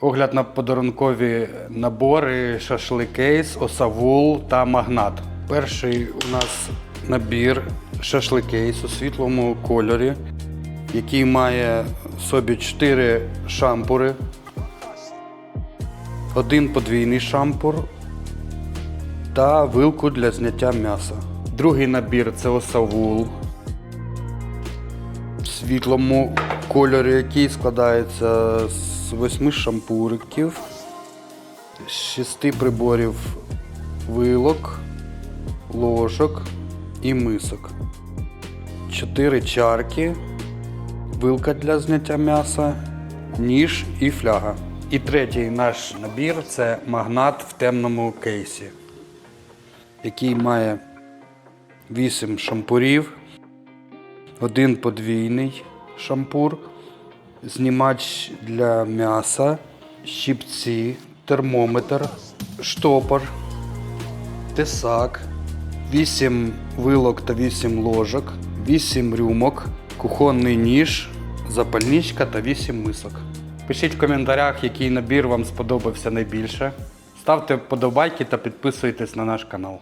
Огляд на подарункові набори шашликейс, осавул та магнат. Перший у нас набір шашликейс у світлому кольорі, який має в собі 4 шампури, один подвійний шампур та вилку для зняття м'яса. Другий набір це осавул в світлому кольорі, який складається з восьми шампуриків, з шести приборів вилок, ложок і мисок. Чотири чарки, вилка для зняття м'яса, ніж і фляга. І третій наш набір це магнат в темному кейсі, який має 8 шампурів, один подвійний шампур, знімач для м'яса, щипці, термометр, штопор, тесак, 8 вилок та 8 ложок, 8 рюмок, кухонний ніж, запальничка та 8 мисок. Пишіть в коментарях, який набір вам сподобався найбільше. Ставте вподобайки та підписуйтесь на наш канал.